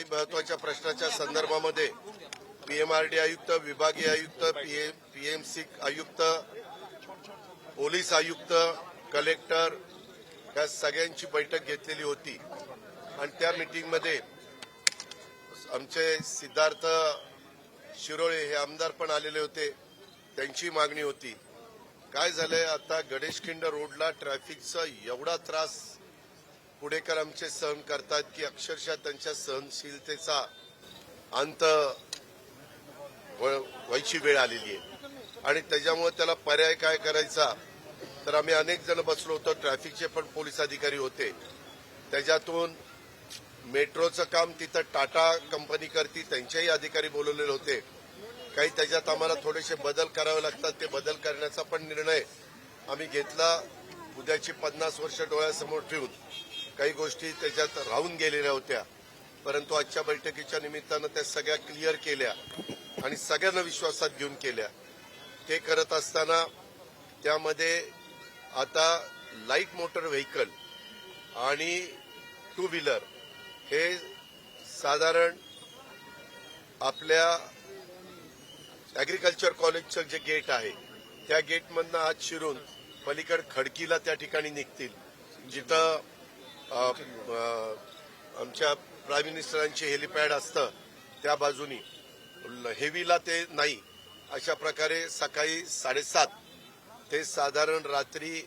काही महत्त्वाच्या प्रश्नाच्या संदर्भामध्ये पीएमआरडी आयुक्त विभागीय आयुक्त पीएमसी आयुक्त पोलीस आयुक्त कलेक्टर या सगळ्यांची बैठक घेतलेली होती. आणि त्या मिटिंगमध्ये आमचे सिद्धार्थ शिरोळे हे आमदार पण आलेले होते. त्यांची मागणी होती. काय झालंय? आता गणेशखिंड रोडला ट्रॅफिकचा एवढा त्रास पुणेकर आमचे सहन करतात की अक्षरशः त्यांच्या सहनशीलतेचा अंत व्हायची वेळ आलेली आहे. आणि त्याच्यामुळे त्याला पर्याय काय करायचा? तर आम्ही अनेक जण बसलो होतो. ट्रॅफिकचे पण पोलीस अधिकारी होते. त्याच्यातून मेट्रोचं काम तिथं टाटा कंपनी करती त्यांचेही अधिकारी बोलवलेले होते. काही त्याच्यात आम्हाला थोडेसे बदल करावे लागतात. ते बदल करण्याचा पण निर्णय आम्ही घेतला. उद्याची पन्नास वर्ष डोळ्यासमोर ठेवून. काही गोष्टी त्याच्यात राहून गेलेल्या होत्या. परंतु आजच्या बैठकीच्या निमित्तानं त्या सगळ्या क्लिअर केल्या आणि सगळ्यांना विश्वासात घेऊन केल्या. ते करत असताना त्यामध्ये आता लाइट मोटर व्हेकल आणि टू व्हीलर हे साधारण आपल्या ॲग्रिकल्चर कॉलेजचं जे गेट आहे त्या गेटमधनं आज शिरून पलीकड खडकीला त्या ठिकाणी निघतील. जिथं आमच्या प्राईम मिनिस्टरांचे हेलिपॅड असतं त्या बाजूनी. हेवीला ते नाही. अशा प्रकारे सकाळी साडेसात ते साधारण रात्री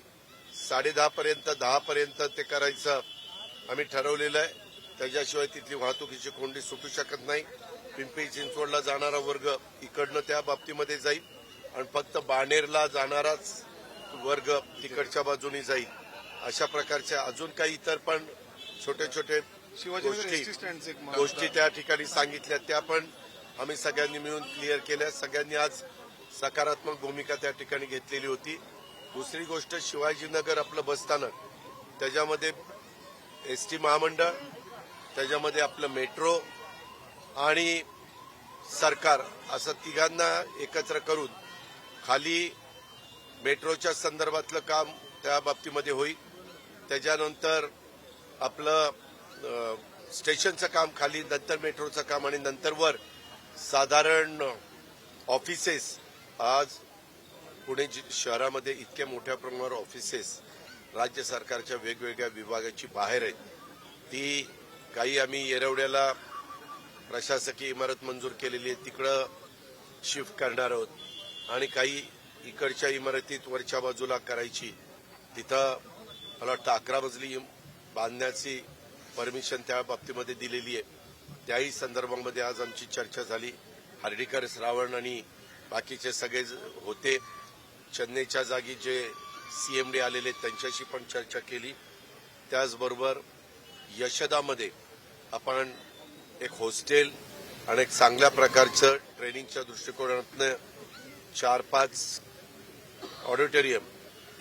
साडेदहापर्यंत दहापर्यंत ते करायचं आम्ही ठरवलेलं आहे. त्याच्याशिवाय तिथली वाहतुकीची कोंडी सुटू शकत नाही. पिंपरी चिंचवडला जाणारा वर्ग इकडनं त्या बाबतीमध्ये जाईल. आणि फक्त बाणेरला जाणाराच वर्ग तिकडच्या बाजूने जाईल. अशा प्रकारच्या अजून काही इतर पण छोटे छोटे गोष्टी गोष्टी त्या ठिकाणी सांगितल्या. त्या पण आम्ही सगळ्यांनी मिळून क्लिअर केल्या. सगळ्यांनी आज सकारात्मक भूमिका त्या ठिकाणी घेतलेली होती. दुसरी गोष्ट शिवाजीनगर आपलं बसस्थानक त्याच्यामध्ये एस टी महामंडळ त्याच्यामध्ये आपलं मेट्रो आणि सरकार असं तिघांना एकत्र करून खाली मेट्रोच्या संदर्भातलं काम त्या बाबतीमध्ये होईल. त्याच्यानंतर आपलं स्टेशनचं काम खाली नंतर मेट्रोचं काम आणि नंतर वर साधारण ऑफिसेस. आज पुणे शहरामध्ये इतक्या मोठ्या प्रमाणावर ऑफिसेस राज्य सरकारच्या वेगवेगळ्या विभागाची बाहेर आहेत. ती काही आम्ही येरवड्याला प्रशासकीय इमारत मंजूर केलेली आहे तिकडं शिफ्ट करणार आहोत. आणि काही इकडच्या इमारतीत वरच्या बाजूला करायची तिथं मला वाटतं अकरा मजली बांधण्याची परमिशन त्या बाबतीमध्ये दिलेली आहे. त्याही संदर्भामध्ये आज आमची चर्चा झाली. हर्डीकर श्रावण आणि बाकीचे सगळे ज- होते. चेन्नईच्या जागी जे सीएमडी आलेले त्यांच्याशी पण चर्चा केली. त्याचबरोबर यशदामध्ये आपण एक हॉस्टेल आणि एक चांगल्या प्रकारचं ट्रेनिंगच्या दृष्टिकोनातनं चार पाच ऑडिटोरियम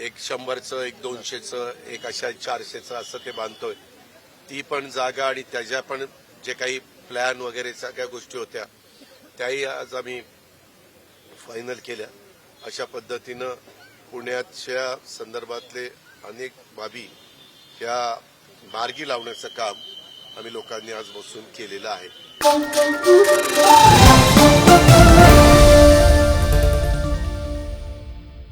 एक शंभरचं एक दोनशेचं एक अशा चारशेचं असं ते बांधतोय. ती पण जागा आणि त्याच्या पण जे काही प्लॅन वगैरे सगळ्या गोष्टी होत्या त्याही आज आम्ही फायनल केल्या. अशा पद्धतीनं पुण्याच्या संदर्भातले अनेक बाबी ह्या मार्गी लावण्याचं काम आम्ही लोकांनी आज बसून केलेलं आहे.